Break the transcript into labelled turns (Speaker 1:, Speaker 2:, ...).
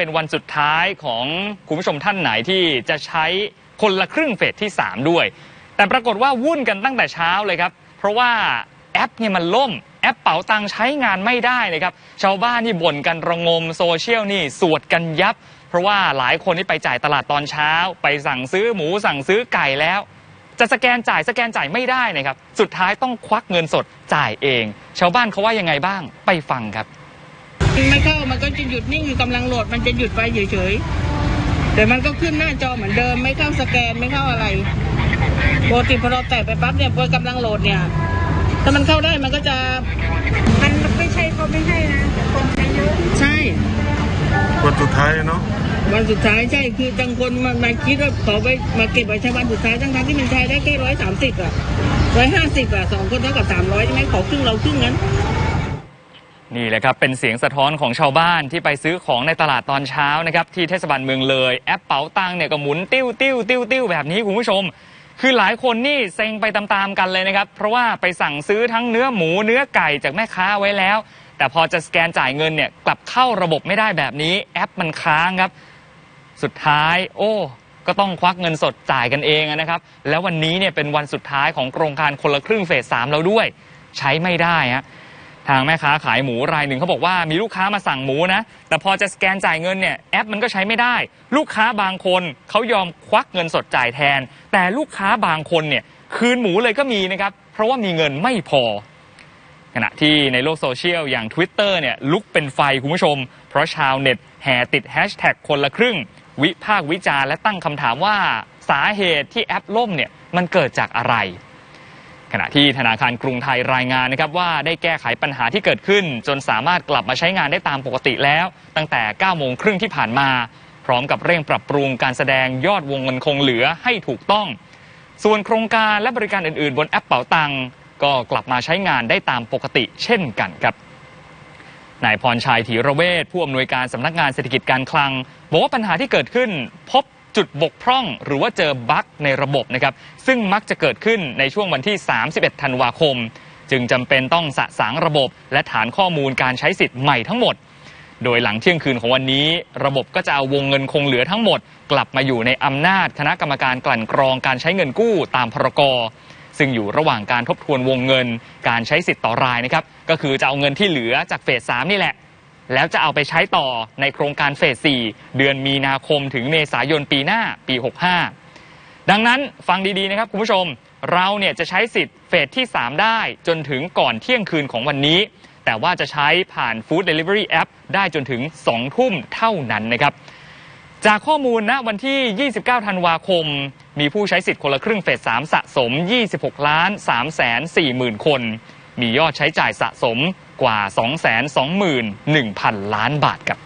Speaker 1: เป็นวันสุดท้ายของคุณผู้ชมท่านไหนที่จะใช้คนละครึ่งเฟสที่ 3 ด้วย แต่ปรากฏว่าวุ่นกันตั้งแต่เช้าเลยครับ เพราะว่าแอปเนี่ยมันล่ม แอปเป๋าตังค์ใช้งานไม่ได้เลยครับ ชาวบ้านนี่บ่นกันระงมโซเชียลนี่สวดกันยับ เพราะว่าหลายคนที่ไปจ่ายตลาดตอนเช้า ไปสั่งซื้อหมูสั่งซื้อไก่แล้ว จะสแกนจ่ายสแกนจ่ายไม่ได้นะครับ สุดท้ายต้องควักเงินสดจ่ายเอง ชาวบ้านเขาว่ายังไงบ้างไปฟังครับ
Speaker 2: ไม่เข้ามันก็จะหยุดนิ่งอยู่กำลังโหลดมันจะหยุดไปเฉยๆแต่มันก็ขึ้นหน้าจอเหมือนเดิมไม่เข้าสแกนไม่เข้าอะไรปกติพอเราแตะไปปั๊บเนี่ยพอกำลังโหลดเนี่ยถ้ามันเข้าได้มันก็จะ
Speaker 3: มันไม่ใช่เขาไม่ให้นะแต่คนใช้เยอะ
Speaker 2: ใช่
Speaker 4: วันสุดท้ายเนาะ
Speaker 2: วันสุดท้ายใช่คือจังคนมันมาคิดว่าขอไปมาเก็บไว้ใช้วันสุดท้ายทั้งๆที่มันใช้ได้แค่ร้อยสามสิบอะร้อยห้าสิบอะสองคนเท่ากับสามร้อยใช่ไหมขอครึ่งเราครึ่งนั้น
Speaker 1: นี่แหละครับ เป็นเสียงสะท้อนของชาวบ้านที่ไปซื้อของในตลาดตอนเช้านะครับ ที่เทศบาลเมืองเลย แอปเป๋าตังเนี่ยก็หมุนติ้วติ้วติ้วติ้วแบบนี้คุณผู้ชม คือหลายคนนี่เซ็งไปตามๆกันเลยนะครับ เพราะว่าไปสั่งซื้อทั้งเนื้อหมูเนื้อไก่จากแม่ค้าไว้แล้ว แต่พอจะสแกนจ่ายเงินเนี่ยกลับเข้าระบบไม่ได้แบบนี้ แอปมันค้างครับ สุดท้าย โอ้ก็ต้องควักเงินสดจ่ายกันเองนะครับ แล้ววันนี้เนี่ยเป็นวันสุดท้ายของโครงการคนละครึ่งเฟสสามแล้วด้วย ใช้ไม่ได้ฮะ ทางแม่ค้าขายหมูรายหนึ่งเขาบอกว่ามีลูกค้ามาสั่งหมูนะ แต่พอจะสแกนจ่ายเงินเนี่ยแอปมันก็ใช้ไม่ได้ ลูกค้าบางคนเขายอมควักเงินสดจ่ายแทน แต่ลูกค้าบางคนเนี่ยคืนหมูเลยก็มีนะครับเพราะว่ามีเงินไม่พอ ขณะที่ในโลกโซเชียลอย่าง Twitter เนี่ยลุกเป็นไฟคุณผู้ชม เพราะชาวเน็ตแห่ติดแฮชแท็กคนละครึ่ง วิพากษ์วิจารณ์และตั้งคำถามว่าสาเหตุที่แอปล่มเนี่ยมันเกิดจากอะไร ขณะที่ธนาคารกรุงไทยรายงานนะครับว่าได้แก้ไขปัญหาที่เกิดขึ้น จนสามารถกลับมาใช้งานได้ตามปกติแล้ว ตั้งแต่ 9 โมงครึ่งที่ผ่านมา พร้อมกับเร่งปรับปรุงการแสดงยอดวงเงินคงเหลือให้ถูกต้อง ส่วนโครงการและบริการอื่นๆ บนแอปเป๋าตังก็กลับมาใช้งานได้ตามปกติเช่นกันครับนายพรชัยถีระเวชผู้อำนวยการสำนักงานเศรษฐกิจการคลัง บอกว่าปัญหาที่เกิดขึ้นพบ จุดบกพร่อง หรือว่าเจอบั๊กในระบบนะครับซึ่งมักจะเกิดขึ้นในช่วงวันที่ 31 ธันวาคม จึงจำเป็นต้องสะสางระบบ และฐานข้อมูลการใช้สิทธิ์ใหม่ทั้งหมด โดยหลังเที่ยงคืนของวันนี้ ระบบก็จะเอาวงเงินคงเหลือทั้งหมด กลับมาอยู่ในอำนาจคณะกรรมการกลั่นกรองการใช้เงินกู้ตามพรกซึ่งอยู่ระหว่างการทบทวนวงเงิน การใช้สิทธิ์ต่อรายนะครับ ก็คือจะเอาเงินที่เหลือจากเฟส3นี่แหละ แล้วจะเอาไปใช้ต่อในโครงการเฟส 4 เดือนมีนาคมถึงเมษายนปีหน้าปี 65 ดังนั้นฟังดีๆนะครับคุณผู้ชม เราเนี่ยจะใช้สิทธิ์เฟสที่ 3 ได้จนถึงก่อนเที่ยงคืนของวันนี้ แต่ว่าจะใช้ผ่าน Food Delivery App ได้จนถึง 2 ทุ่มเท่านั้นนะครับจากข้อมูลณวันที่ 29 ธันวาคม มีผู้ใช้สิทธิ์คนละครึ่งเฟส 3 สะสม 26 ล้าน3แสน4หมื่นคน มียอดใช้จ่ายสะสม กว่า 2 2 1 0 0 0 ล้านบาทครับ